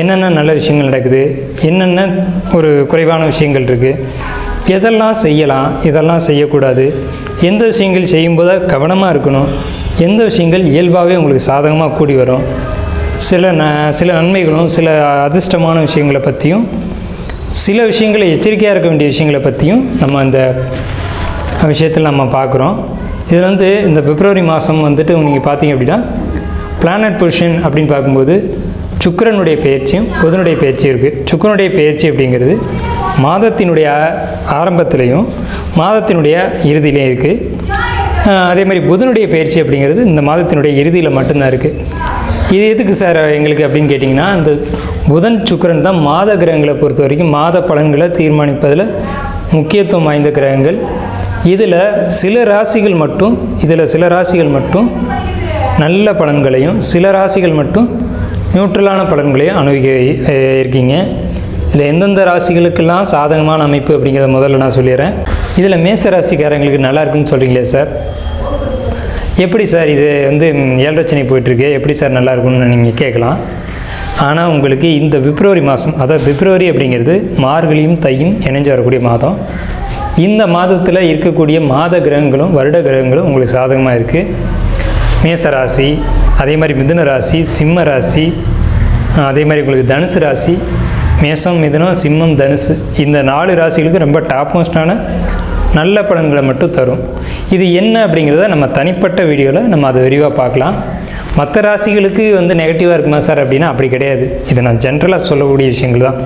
என்னென்ன நல்ல விஷயங்கள் நடக்குது? என்னென்ன ஒரு குறைவான விஷயங்கள் இருக்குது எதெல்லாம் செய்யலாம்? இதெல்லாம் செய்யக்கூடாது. எந்த விஷயங்கள் செய்யும்போது கவனமாக இருக்கணும்? எந்த விஷயங்கள் இயல்பாகவே உங்களுக்கு சாதகமாக கூடி வரும்? சில ந சில நன்மைகளும் சில அதிர்ஷ்டமான விஷயங்களை பற்றியும் சில விஷயங்களை எச்சரிக்கையாக இருக்க வேண்டிய விஷயங்களை பற்றியும் நம்ம அந்த விஷயத்தில் நம்ம பார்க்குறோம். இதில் வந்து இந்த பிப்ரவரி மாதம் வந்துட்டு நீங்கள் பார்த்தீங்க அப்படின்னா பிளானட் பொசிஷன் அப்படின்னு பார்க்கும்போது சுக்கிரனுடைய பயிற்சியும் புதனுடைய பயிற்சியும் இருக்குது சுக்கிரனுடைய பயிற்சி அப்படிங்கிறது மாதத்தினுடைய ஆரம்பத்திலையும் மாதத்தினுடைய இறுதியிலையும் இருக்குது அதே மாதிரி புதனுடைய பயிற்சி அப்படிங்கிறது இந்த மாதத்தினுடைய இறுதியில் மட்டும்தான் இருக்குது இது எதுக்கு சார் எங்களுக்கு அப்படின்னு கேட்டிங்கன்னா இந்த புதன் சுக்கிரன் தான் மாத கிரகங்களை பொறுத்த வரைக்கும் மாத பலன்களை தீர்மானிப்பதில் முக்கியத்துவம் வாய்ந்த கிரகங்கள். இதில் சில ராசிகள் மட்டும் இதில் சில ராசிகள் மட்டும் நல்ல பலன்களையும் சில ராசிகள் மட்டும் நியூட்ரலான பலன்களையும் அனுபவிக்க இருக்கீங்க. இதில் எந்தெந்த ராசிகளுக்கெல்லாம் சாதகமான அமைப்பு அப்படிங்கிறத முதல்ல நான் சொல்லிடுறேன். இதில் மேச ராசிக்காரங்களுக்கு நல்லா இருக்குன்னு சொல்கிறீங்களே சார்? எப்படி சார் இது வந்து ம், போயிட்டுருக்கு? எப்படி சார் நல்லா இருக்கும்னு நீங்கள் கேட்கலாம். ஆனால் உங்களுக்கு இந்த பிப்ரவரி மாதம் அதாவது பிப்ரவரி அப்படிங்கிறது மார்கழியும் தையும் இணைஞ்சு வரக்கூடிய மாதம். இந்த மாதத்தில் இருக்கக்கூடிய மாத கிரகங்களும் வருட கிரகங்களும் உங்களுக்கு சாதகமாக இருக்குது மேச ராசி அதே மாதிரி மிதுன ராசி சிம்ம ராசி அதே மாதிரி உங்களுக்கு தனுசு ராசி மேசம் மிதுனம் சிம்மம் தனுசு. இந்த நாலு ராசிகளுக்கு ரொம்ப டாப் மோஸ்டான நல்ல பலன்களை மட்டும் தரும். இது என்ன அப்படிங்கிறத நம்ம தனிப்பட்ட வீடியோவில் நம்ம அதை விரிவாக பார்க்கலாம். மற்ற ராசிகளுக்கு வந்து நெகட்டிவாக இருக்குமா சார் அப்படின்னா அப்படி கிடையாது. இதை நான் ஜென்ரலாக சொல்லக்கூடிய விஷயங்கள் தான்.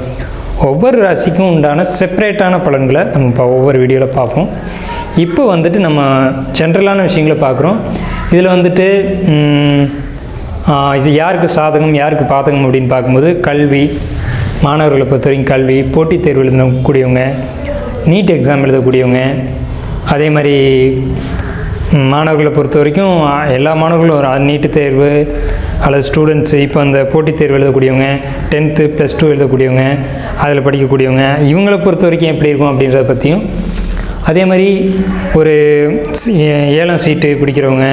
ஒவ்வொரு ராசிக்கும் உண்டான செப்பரேட்டான பலன்களை நம்ம இப்போ ஒவ்வொரு வீடியோவில் பார்ப்போம். இப்போ வந்துட்டு நம்ம ஜென்ரலான விஷயங்களை பார்க்குறோம். இதில் வந்துட்டு இது யாருக்கு சாதகம் யாருக்கு பாதகம் அப்படின்னு பார்க்கும்போது கல்வி மாணவர்களை பொறுத்த வரைக்கும் கல்வி போட்டித் தேர்வு எழுதக்கூடியவங்க நீட் எக்ஸாம் எழுதக்கூடியவங்க அதே மாதிரி மாணவர்களை பொறுத்த வரைக்கும் எல்லா மாணவர்களும் ஒரு நீட்டு தேர்வு அல்லது ஸ்டூடெண்ட்ஸு இப்போ அந்த போட்டித் தேர்வு எழுதக்கூடியவங்க டென்த்து ப்ளஸ் டூ எழுதக்கூடியவங்க அதில் படிக்கக்கூடியவங்க இவங்களை பொறுத்த வரைக்கும் எப்படி இருக்கும் அப்படின்றத பற்றியும் அதே மாதிரி ஒரு ஏழாம் ஏலம் சீட்டு பிடிக்கிறவங்க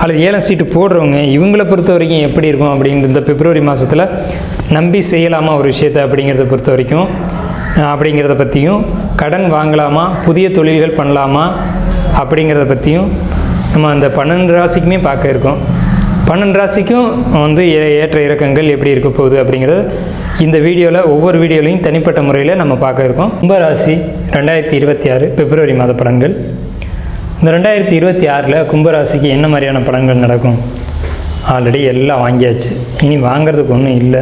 அல்லது ஏலம் சீட்டு போடுறவங்க இவங்களை பொறுத்த வரைக்கும் எப்படி இருக்கும் அப்படின்ற இந்த பிப்ரவரி மாதத்தில் நம்பி செய்யலாமா ஒரு விஷயத்தை அப்படிங்கிறத பொறுத்த வரைக்கும் அப்படிங்கிறத பற்றியும் கடன் வாங்கலாமா புதிய தொழில்கள் பண்ணலாமா அப்படிங்கிறத பற்றியும் நம்ம அந்த பன்னெண்டு ராசிக்குமே பார்க்க இருக்கோம். பன்னெண்டு ராசிக்கும் வந்து ஏ- ஏற்ற இறக்கங்கள் எப்படி இருக்க போகுது அப்படிங்கிறது இந்த வீடியோவில் ஒவ்வொரு வீடியோலையும் தனிப்பட்ட முறையில் நம்ம பார்க்க இருக்கோம். கும்பராசி ரெண்டாயிரத்தி இருபத்தி ஆறு பிப்ரவரி மாத பலன்கள். இந்த ரெண்டாயிரத்தி இருபத்தி ஆறில் கும்பராசிக்கு என்ன மாதிரியான பலன்கள் நடக்கும்? ஆல்ரெடி எல்லாம் வாங்கியாச்சு. இனி வாங்குறதுக்கு ஒன்றும் இல்லை.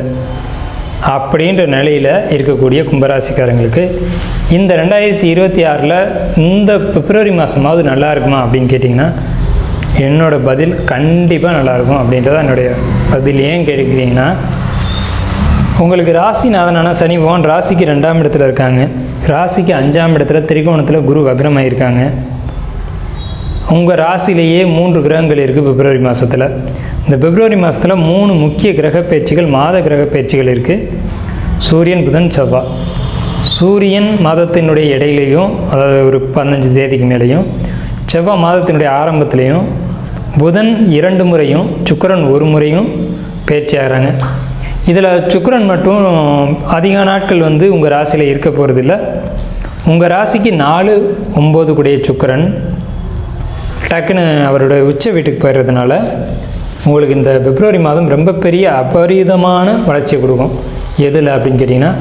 அப்படின்ற நிலையில் இருக்கக்கூடிய கும்பராசிக்காரங்களுக்கு இந்த ரெண்டாயிரத்தி இருபத்தி ஆறில் இந்த பிப்ரவரி மாதமாவது நல்லா இருக்குமா அப்படின்னு கேட்டிங்கன்னா என்னோடய பதில் கண்டிப்பாக நல்லாயிருக்கும் அப்படின்றத என்னுடைய பதில். ஏன் கேட்குறீங்கன்னா உங்களுக்கு ராசிநாதனான சனி பகவான் ராசிக்கு ரெண்டாம் இடத்துல இருக்காங்க. ராசிக்கு அஞ்சாம் இடத்துல திரிகோணத்தில் குரு வக்ரமாயிருக்காங்க. உங்கள் ராசிலேயே மூன்று கிரகங்கள் இருக்குது பிப்ரவரி மாதத்தில் இந்த பிப்ரவரி மாதத்தில் மூணு முக்கிய கிரக பயிற்சிகள் மாத கிரக பயிற்சிகள் இருக்குது சூரியன் புதன் செவ்வாய் சூரியன் மாதத்தினுடைய இடையிலையும் அதாவது ஒரு பதினஞ்சு தேதிக்கு மேலேயும் செவ்வாய் மாதத்தினுடைய ஆரம்பத்துலேயும் புதன் இரண்டு முறையும் சுக்கிரன் ஒரு முறையும் பயிற்சி ஆகிறாங்க. இதில் சுக்கிரன் மட்டும் அதிக நாட்கள் வந்து உங்கள் ராசியில் இருக்க போகிறதில்ல உங்கள் ராசிக்கு நாலு ஒம்பது கூடிய சுக்கரன். டக்குன்னு அவரோட உச்ச வீட்டுக்கு போயிடுறதுனால உங்களுக்கு இந்த பிப்ரவரி மாதம் ரொம்ப பெரிய அபரிதமான வளர்ச்சியை கொடுக்கும். எதில் அப்படின்னு கேட்டிங்கன்னா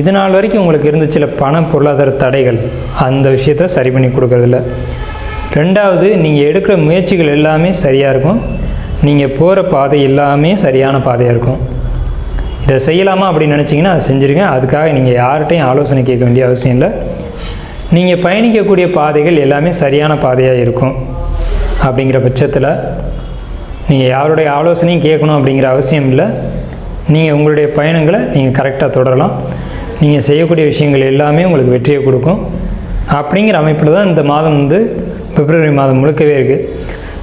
இது நாள் வரைக்கும் உங்களுக்கு இருந்த சில பண பொருளாதார தடைகள் அந்த விஷயத்த சரி பண்ணி கொடுக்குறதில்ல. ரெண்டாவது நீங்கள் எடுக்கிற முயற்சிகள் எல்லாமே சரியாக இருக்கும். நீங்கள் போகிற பாதை எல்லாமே சரியான பாதையாக இருக்கும். இதை செய்யலாமா அப்படின்னு நினச்சிங்கன்னா அதை செஞ்சுருங்க. அதுக்காக நீங்கள் யார்கிட்டையும் ஆலோசனை கேட்க வேண்டிய அவசியம் இல்லை. நீங்கள் பயணிக்கக்கூடிய பாதைகள் எல்லாமே சரியான பாதையாக இருக்கும். அப்படிங்கிற பட்சத்தில் நீங்கள் யாருடைய ஆலோசனையும் கேட்கணும் அப்படிங்கிற அவசியம் இல்லை. நீங்கள் உங்களுடைய பயணங்களை நீங்கள் கரெக்டாக தொடரலாம். நீங்கள் செய்யக்கூடிய விஷயங்கள் எல்லாமே உங்களுக்கு வெற்றியை கொடுக்கும். அப்படிங்கிற அமைப்பில் தான் இந்த மாதம் வந்து பிப்ரவரி மாதம் முழுக்கவே இருக்குது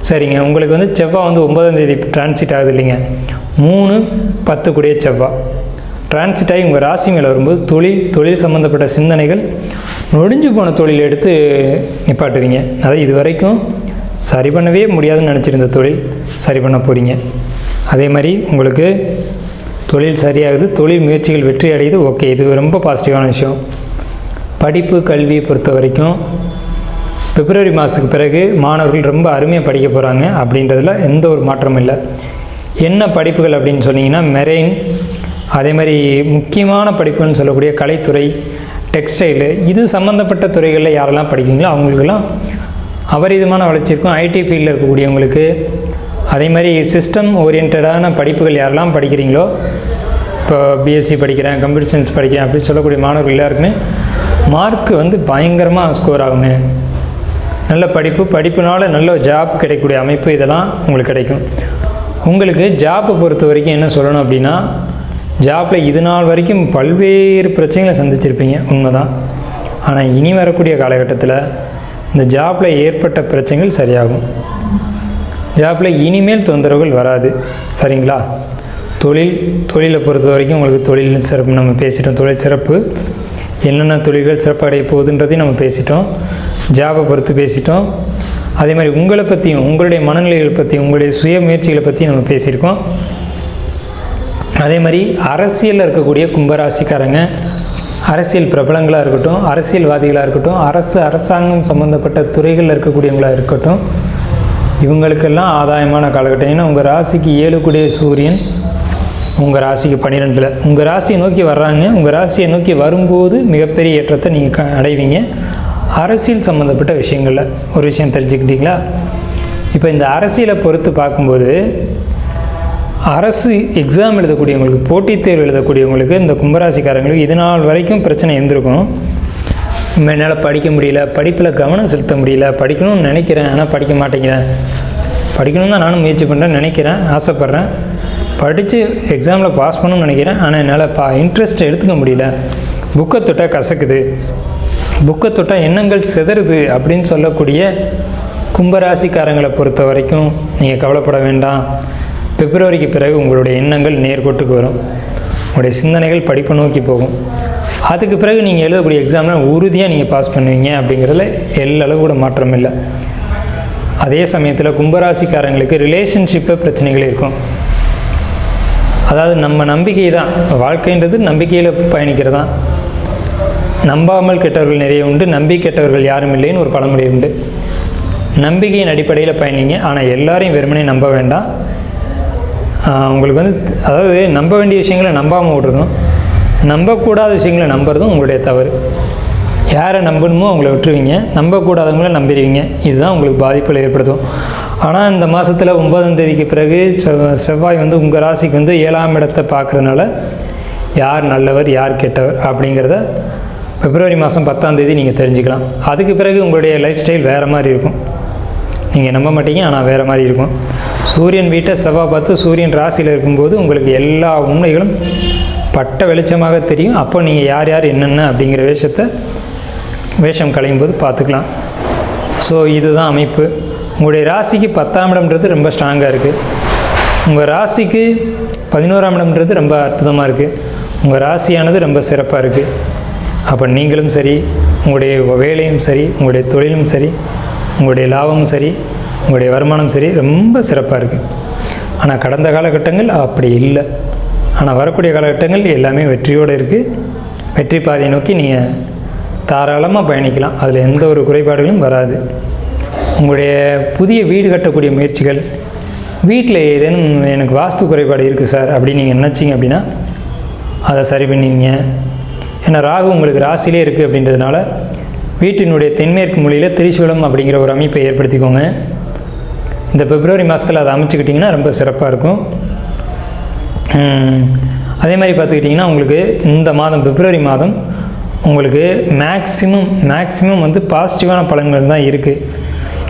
சரிங்க உங்களுக்கு வந்து செவ்வாய் வந்து ஒன்பதாம் தேதி டிரான்சிட் ஆகுது இல்லைங்க. மூணு பத்து கூடிய செவ்வாய் டிரான்சிட் ஆகி உங்கள் ராசி மேலே வரும்போது தொழில் தொழில் சம்மந்தப்பட்ட சிந்தனைகள் நொடிஞ்சு போன தொழில் எடுத்து நிப்பாட்டுவீங்க. அதை இது வரைக்கும் சரி பண்ணவே முடியாதுன்னு நினச்சிருந்த தொழில் சரி பண்ண போகிறீங்க அதே மாதிரி உங்களுக்கு தொழில் சரியாகுது தொழில் முயற்சிகள் வெற்றி அடையுது ஓகே. இது ரொம்ப பாசிட்டிவான விஷயம். படிப்பு கல்வியை பொறுத்த வரைக்கும் பிப்ரவரி மாதத்துக்கு பிறகு மாணவர்கள் ரொம்ப அருமையாக படிக்க போகிறாங்க அப்படின்றதில் எந்த ஒரு மாற்றமும் இல்லை. என்ன படிப்புகள் அப்படின்னு சொன்னீங்கன்னா மெரெயின் அதே மாதிரி முக்கியமான படிப்புன்னு சொல்லக்கூடிய கலைத்துறை டெக்ஸ்டைலு இது சம்மந்தப்பட்ட துறைகளில் யாரெல்லாம் படிக்கிறீங்களோ அவங்களுக்கெல்லாம் அபரிதமான வளர்ச்சி இருக்கும் ஐடி ஃபீல்டில் இருக்கக்கூடியவங்களுக்கு அதே மாதிரி சிஸ்டம் ஓரியன்டான படிப்புகள் யாரெல்லாம் படிக்கிறீங்களோ இப்போ பிஎஸ்சி படிக்கிறேன் கம்ப்யூட்டர் சயின்ஸ் படிக்கிறேன் அப்படின்னு சொல்லக்கூடிய மாணவர்கள் எல்லாருக்குமே மார்க் வந்து பயங்கரமாக ஸ்கோர் ஆகுங்க. நல்ல படிப்பு படிப்புனால நல்ல ஜாப் கிடைக்கக்கூடிய அமைப்பு இதெல்லாம் உங்களுக்கு கிடைக்கும். உங்களுக்கு ஜாப்பை பொறுத்த வரைக்கும் என்ன சொல்லணும் அப்படின்னா ஜாப்பில் இது நாள் வரைக்கும் பல்வேறு பிரச்சனைகளை சந்திச்சிருப்பீங்க உண்மைதான். ஆனால் இனி வரக்கூடிய காலகட்டத்தில் இந்த ஜாப்பில் ஏற்பட்ட பிரச்சனைகள் சரியாகும். ஜாப்பில் இனிமேல் தொந்தரவுகள் வராது. சரிங்களா? தொழில் தொழிலை பொறுத்த வரைக்கும் உங்களுக்கு தொழில் சிறப்பு நம்ம பேசிட்டோம். தொழில் சிறப்பு. என்னென்ன தொழில்கள் சிறப்படைய போகுதுன்றதையும் நம்ம பேசிட்டோம். ஜாபை பொறுத்து பேசிட்டோம். அதே மாதிரி உங்களை பற்றியும் உங்களுடைய மனநிலைகளை பற்றியும் உங்களுடைய சுய முயற்சிகளை பற்றியும் நம்ம பேசியிருக்கோம். அதே மாதிரி அரசியலில் இருக்கக்கூடிய கும்பராசிக்காரங்க அரசியல் பிரபலங்களாக இருக்கட்டும் அரசியல்வாதிகளாக இருக்கட்டும் அரசு அரசாங்கம் சம்மந்தப்பட்ட துறைகளில் இருக்கக்கூடியவங்களாக இருக்கட்டும் இவங்களுக்கெல்லாம் ஆதாயமான காலகட்டம். ஏன்னா உங்கள் ராசிக்கு ஏழு கூடிய சூரியன் உங்கள் ராசிக்கு பன்னிரெண்டில். உங்கள் ராசியை நோக்கி வர்றாங்க. உங்கள் ராசியை நோக்கி வரும்போது மிகப்பெரிய ஏற்றத்தை நீங்கள் க அடைவீங்க. அரசியல் சம்மந்தப்பட்ட விஷயங்களில் ஒரு விஷயம் தெரிஞ்சுக்கிட்டீங்களா? இப்போ இந்த அரசியலை பொறுத்து பார்க்கும்போது அரசு எக்ஸாம் எழுதக்கூடியவங்களுக்கு போட்டித் தேர்வு எழுதக்கூடியவங்களுக்கு இந்த கும்பராசிக்காரங்களுக்கு இது நாள் வரைக்கும் பிரச்சனை இருந்திருக்கும் என்னால் படிக்க முடியல படிப்பில் கவனம் செலுத்த முடியல படிக்கணும்னு நினைக்கிறேன் ஆனால் படிக்க மாட்டேங்கிறேன். படிக்கணும்னு தான் நானும் முயற்சி பண்ணுறேன் நினைக்கிறேன் ஆசைப்பட்றேன். படித்து எக்ஸாமில் பாஸ் பண்ணணும்னு நினைக்கிறேன் ஆனால் என்னால் பா இன்ட்ரெஸ்ட் எடுத்துக்க முடியல. புக்கை தொட்டால் கசக்குது. புக்கை தொட்டால் எண்ணங்கள் சிதறுது அப்படின்னு சொல்லக்கூடிய கும்பராசிக்காரங்களை பொறுத்த வரைக்கும் நீங்கள் கவலைப்பட வேண்டாம். பிப்ரவரிக்கு பிறகு உங்களுடைய எண்ணங்கள் நேர்கோட்டுக்கு வரும். உங்களுடைய சிந்தனைகள் படிப்பை நோக்கி போகும். அதுக்கு பிறகு நீங்கள் எழுதக்கூடிய எக்ஸாமில் உறுதியாக நீங்கள் பாஸ் பண்ணுவீங்க அப்படிங்கிறதுல எல்லளவு கூட மாற்றம் இல்லை. அதே சமயத்தில் கும்பராசிக்காரங்களுக்கு ரிலேஷன்ஷிப்பில் பிரச்சனைகள் இருக்கும். அதாவது நம்ம நம்பிக்கை தான். வாழ்க்கைன்றது நம்பிக்கையில் பயணிக்கிறது தான் நம்பாமல் கெட்டவர்கள் நிறைய உண்டு. நம்பி கெட்டவர்கள் யாரும் இல்லைன்னு ஒரு பழமொழி உண்டு. நம்பிக்கையின் அடிப்படையில் பயணிங்க. ஆனால் எல்லாரையும் வெறுமனே நம்ப வேண்டாம். உங்களுக்கு வந்து அதாவது நம்ப வேண்டிய விஷயங்களை நம்பாமல் விட்றதும் நம்பக்கூடாத விஷயங்களை நம்புறதும் உங்களுடைய தவறு. யாரை நம்பணுமோ அவங்கள விட்டுருவீங்க நம்பக்கூடாதவங்கள நம்பிடுவீங்க. இதுதான் உங்களுக்கு பாதிப்பில் ஏற்படுத்தும். ஆனால் இந்த மாதத்தில் ஒன்பதாம் தேதிக்கு பிறகு செவ்வாய் வந்து உங்கள் ராசிக்கு வந்து ஏழாம் இடத்தை பார்க்குறதுனால யார் நல்லவர் யார் கெட்டவர் அப்படிங்கிறத பிப்ரவரி மாதம் பத்தாம் தேதி நீங்கள் தெரிஞ்சுக்கலாம். அதுக்கு பிறகு உங்களுடைய லைஃப் ஸ்டைல் வேறு மாதிரி இருக்கும். நீங்கள் நம்ப மாட்டீங்க ஆனால் வேறு மாதிரி இருக்கும். சூரியன் வீட்டை செவ்வாய் பார்த்து சூரியன் ராசியில் இருக்கும்போது உங்களுக்கு எல்லா உண்மைகளும் பட்ட வெளிச்சமாக தெரியும். அப்போ நீங்கள் யார் யார் என்னென்ன அப்படிங்கிற வேஷத்தை வேஷம் களையும் போது பார்த்துக்கலாம். ஸோ இதுதான் அமைப்பு. உங்களுடைய ராசிக்கு பத்தாம் இடம்ன்றது ரொம்ப ஸ்ட்ராங்காக இருக்குது உங்கள் ராசிக்கு பதினோராம் இடம்ன்றது ரொம்ப அற்புதமாக இருக்குது உங்கள் ராசியானது ரொம்ப சிறப்பாக இருக்குது அப்போ நீங்களும் சரி உங்களுடைய வேலையும் சரி உங்களுடைய தொழிலும் சரி உங்களுடைய லாபமும் சரி உங்களுடைய வருமானம் சரி ரொம்ப சிறப்பாக இருக்குது ஆனால் கடந்த காலகட்டங்கள் அப்படி இல்லை. ஆனால் வரக்கூடிய காலகட்டங்கள் எல்லாமே வெற்றியோடு இருக்குது வெற்றி பாதையை நோக்கி நீங்கள் தாராளமாக பயணிக்கலாம். அதில் எந்த ஒரு குறைபாடுகளும் வராது. உங்களுடைய புதிய வீடு கட்டக்கூடிய முயற்சிகள் வீட்டில் ஏதேனும் எனக்கு வாஸ்து குறைபாடு இருக்குது சார் அப்படின்னு நீங்கள் நினச்சிங்க அப்படின்னா அதை சரி பண்ணுவீங்க ஏன்னா ராகு உங்களுக்கு ராசிலே இருக்குது அப்படின்றதுனால வீட்டினுடைய தென்மேற்கு மொழியில் திரிசூலம் அப்படிங்கிற ஒரு அமைப்பை ஏற்படுத்திக்கோங்க. இந்த பிப்ரவரி மாதத்தில் அதை அமைச்சுக்கிட்டிங்கன்னா ரொம்ப சிறப்பாக இருக்கும். அதே மாதிரி பார்த்துக்கிட்டிங்கன்னா உங்களுக்கு இந்த மாதம் பிப்ரவரி மாதம் உங்களுக்கு மேக்ஸிமம் மேக்ஸிமம் வந்து பாசிட்டிவான பலன்கள் தான் இருக்குது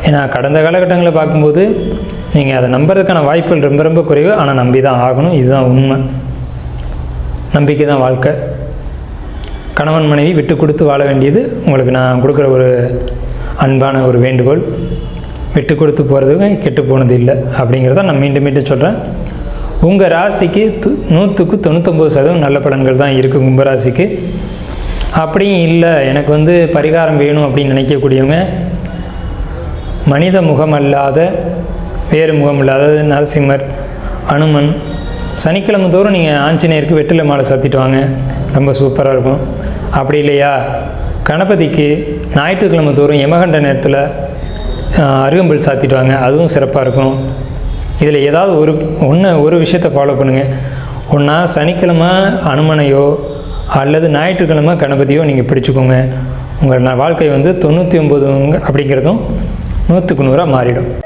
ஏன்னா கடந்த காலகட்டங்களை பார்க்கும்போது நீங்கள் அதை நம்புறதுக்கான வாய்ப்புகள் ரொம்ப ரொம்ப குறைவு. ஆனால் நம்பி தான் ஆகணும். இதுதான் உண்மை. நம்பிக்கை தான் வாழ்க்கை. கணவன் மனைவி விட்டு கொடுத்து வாழ வேண்டியது உங்களுக்கு நான் கொடுக்குற ஒரு அன்பான ஒரு வேண்டுகோள். விட்டு கொடுத்து போகிறதுக்கு கெட்டு போனது இல்லை அப்படிங்கிறத நான் மீண்டும் மீண்டும் சொல்கிறேன் உங்கள் ராசிக்கு து நூற்றுக்கு தொண்ணூத்தொம்பது சதவீதம் நல்ல பலன்கள் தான் இருக்குது கும்பராசிக்கு. அப்படியும் இல்லை எனக்கு வந்து பரிகாரம் வேணும் அப்படின்னு நினைக்கக்கூடியவங்க மனித முகம் அல்லாத வேறு முகம் இல்லாத நரசிம்மர் அனுமன் சனிக்கிழமை தோறும் நீங்கள் ஆஞ்சநேயருக்கு வெற்றிலை மாலை சாத்திட்டு வாங்க. ரொம்ப சூப்பராக இருக்கும். அப்படி இல்லையா? கணபதிக்கு ஞாயிற்றுக்கிழமை தோறும் யமகண்ட நேரத்தில் அருகம்புல் சாத்திடுவாங்க அதுவும் சிறப்பாக இருக்கும். இதில் ஏதாவது ஒரு ஒன்று ஒரு விஷயத்தை ஃபாலோ பண்ணுங்கள் ஒன்றா சனிக்கிழமை அனுமனையோ அல்லது ஞாயிற்றுக்கிழமை கணபதியோ நீங்கள் பிடிச்சிக்கோங்க. உங்கள் ந- வாழ்க்கை வந்து தொண்ணூற்றி ஒம்பது அப்படிங்கிறதும் நூற்றுக்கு நூறாக மாறிடும்.